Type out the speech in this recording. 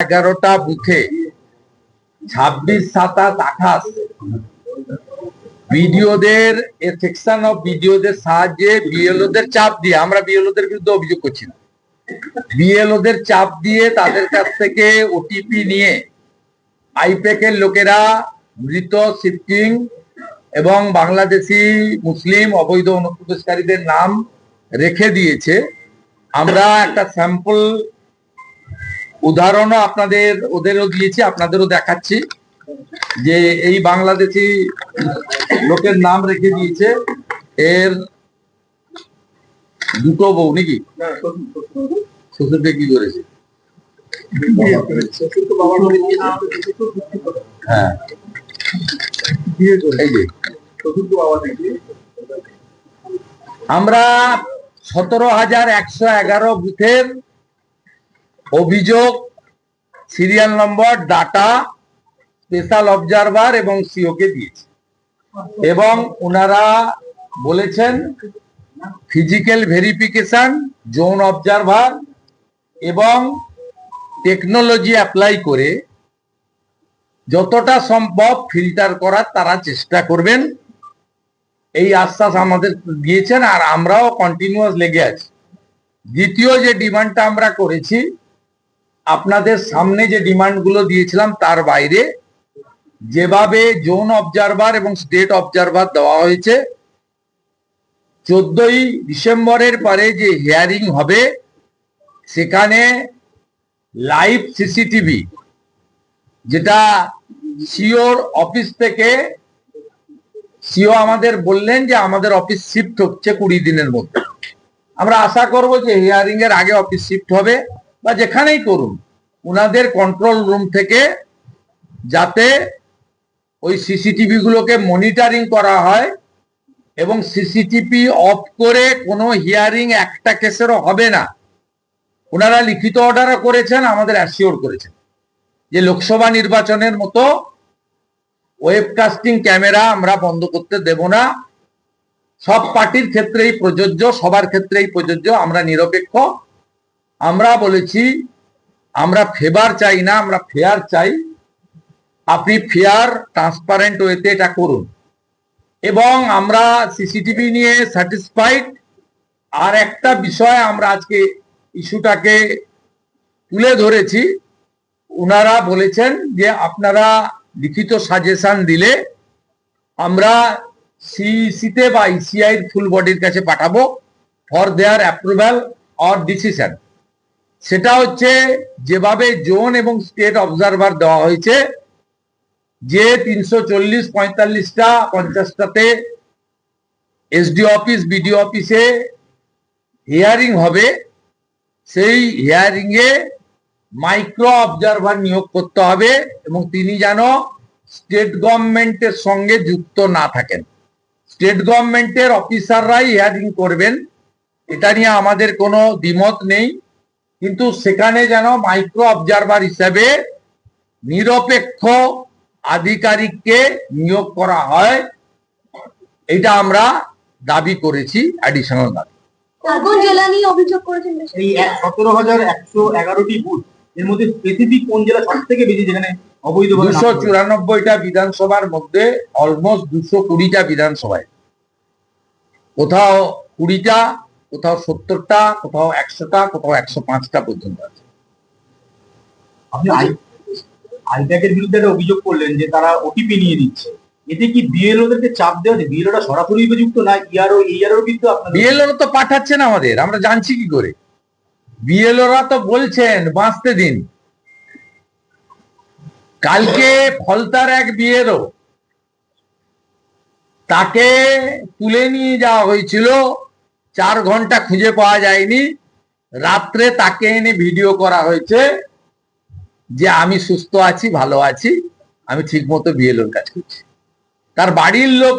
এগারোটা বুথে ছাব্বিশ সাতাশ আঠাশ বিডিওদের সেকশন অফ বিডিওদের সাহায্যে বিএলওদের চাপ দিয়ে, আমরা বিএলওদের বিরুদ্ধে অভিযোগ করছি না। বিএলওদের চাপ দিয়ে তাদের কাছ থেকে ওটিপি নিয়ে আইপ্যাকের লোকেরা মৃত শিফটিং এবং বাংলাদেশি, মুসলিম, অবৈধ অনুপ্রবেশকারীদের নাম রেখে দিয়েছে। আমরা একটা স্যাম্পল উদাহরণও আপনাদের, ওদেরও দিয়েছি, আপনাদেরও দেখাচ্ছি যে এই বাংলাদেশি লোকের নাম রেখে দিয়েছে এর দুটো বউ, নাকি? শ্বশুরকে কি করেছে? হ্যাঁ। আমরা সতেরো হাজার একশো এগারো বুথের অভিযোগ serial number data special observer এবং সিওকে দিয়েছে। এবং ওনারা বলেছেন ফিজিক্যাল ভেরিফিকেশন জোন অবজারভার এবং টেকনোলজি অ্যাপ্লাই করে যতটা সম্ভব ফিল্টার করার তারা চেষ্টা করবেন। এই আশ্বাস আমাদের দিয়েছেন আর আমরাও কন্টিনিউয়াস লেগে আছি। দ্বিতীয় যে ডিমান্ডটা আমরা করেছি আপনাদের সামনে যে ডিমান্ডগুলো দিয়েছিলাম তার বাইরে যেভাবে জোন অবজারভার এবং স্টেট অবজারভার দেওয়া হয়েছে, চোদ্দই ডিসেম্বরের পরে যে হিয়ারিং হবে, সেখানে লাইভ সিসিটিভি, যেটা সিওর অফিস থেকে, সিও আমাদের বললেন যে আমাদের অফিস শিফট হচ্ছে কুড়ি দিনের মধ্যে। আমরা আশা করব যে হিয়ারিং এর আগে অফিস শিফট হবে। বা যেখানেই করুন ওনাদের কন্ট্রোল রুম থেকে যাতে ওই সিসিটিভি গুলোকে মনিটরিং করা হয় এবং সিসিটিভি অফ করে কোনো হিয়ারিং একটা কেসেরও হবে না। ওনারা লিখিত অর্ডারও করেছেন, আমাদের অ্যাসিওর করেছেন। যে লোকসভা নির্বাচনের মতো ওয়েবকাস্টিং ক্যামেরা আমরা বন্ধ করতে দেব না। সব পার্টির ক্ষেত্রেই প্রযোজ্য, সবার ক্ষেত্রেই প্রযোজ্য, আমরা নিরপেক্ষ। আমরা বলেছি, আমরা ফেভার চাই না, আমরা ফেয়ার চাই। আপনি ফেয়ার ট্রান্সপারেন্ট ওয়েতে এটা করুন। এবং আমরা সিসিটিভি নিয়ে স্যাটিসফাইড আর একটা বিষয় আমরা আজকে ইস্যুটাকে তুলে ধরেছি। ওনারা বলেছেন যে আপনারা লিখিত সাজেশন দিলে আমরা সিইসিতে বা ইসিআই ফুল বডির কাছে পাঠাবো for their approval or decision সেটা হচ্ছে যেভাবে জোন এবং স্টেট অবজারভার দেওয়া হয়েছে, যে তিনশো চল্লিশ পঁয়তাল্লিশটা, পঞ্চাশটাতে এসডি অফিস বিডিও অফিসে হিয়ারিং হবে। সেই হিয়ারিং এ মাইক্রো অবজারভার নিয়োগ করতে হবে এবং তিনি যেন স্টেট গভর্নমেন্টের সঙ্গে যুক্ত না থাকেন। স্টেট গভর্নমেন্টের অফিসাররাই হিয়ারিং করবেন। এটা নিয়ে আমাদের কোনো দ্বিমত নেই। কিন্তু সেখানে যেন মাইক্রো অবজারভার হিসাবে নিরপেক্ষ আধিকারিককে নিয়োগ করা হয় এটা আমরা দাবি করেছি অ্যাডিশনাল দাবি। কোন কোন জেলা নিয়ে অভিযোগ করেছেন এই সতেরো হাজার একশো এগারোটি বুথ এর মধ্যে স্পেসিফিক কোন জেলা সব থেকে বেশি যেখানে অবৈধ দুশো চুরানব্বইটা বিধানসভার মধ্যে অলমোস্ট দুশো কুড়িটা বিধানসভায়। কোথাও কুড়িটা কোথাও সত্তরটা, কোথাও একশোটা, কোথাও একশো পাঁচটা পর্যন্ত আছে। বিরুদ্ধে একটা অভিযোগ করলেন যে তারা ওটিপি নিয়ে নিচ্ছে। এতে কি বিএলও দেরকে চাপ দেওয়া সরাসরি উপযুক্ত না? E ইয়ারও ইয়ারও আপনাদের বিএলওরা তো পাঠাচ্ছেন আমাদের। আমরা জানছি কি করে? বিএলওরা তো বলছেন, বাঁচতে দিন। কালকে ফলতার এক বিএলও তাকে তুলে নিয়ে যাওয়া হয়েছিল। চার ঘণ্টা খুঁজে পাওয়া যায়নি। রাত্রে তাকে এনে ভিডিও করা হয়েছে যে আমি সুস্থ আছি, ভালো আছি, আমি ঠিক মতো বিএলওর কাজ করছি। তার বাড়ির লোক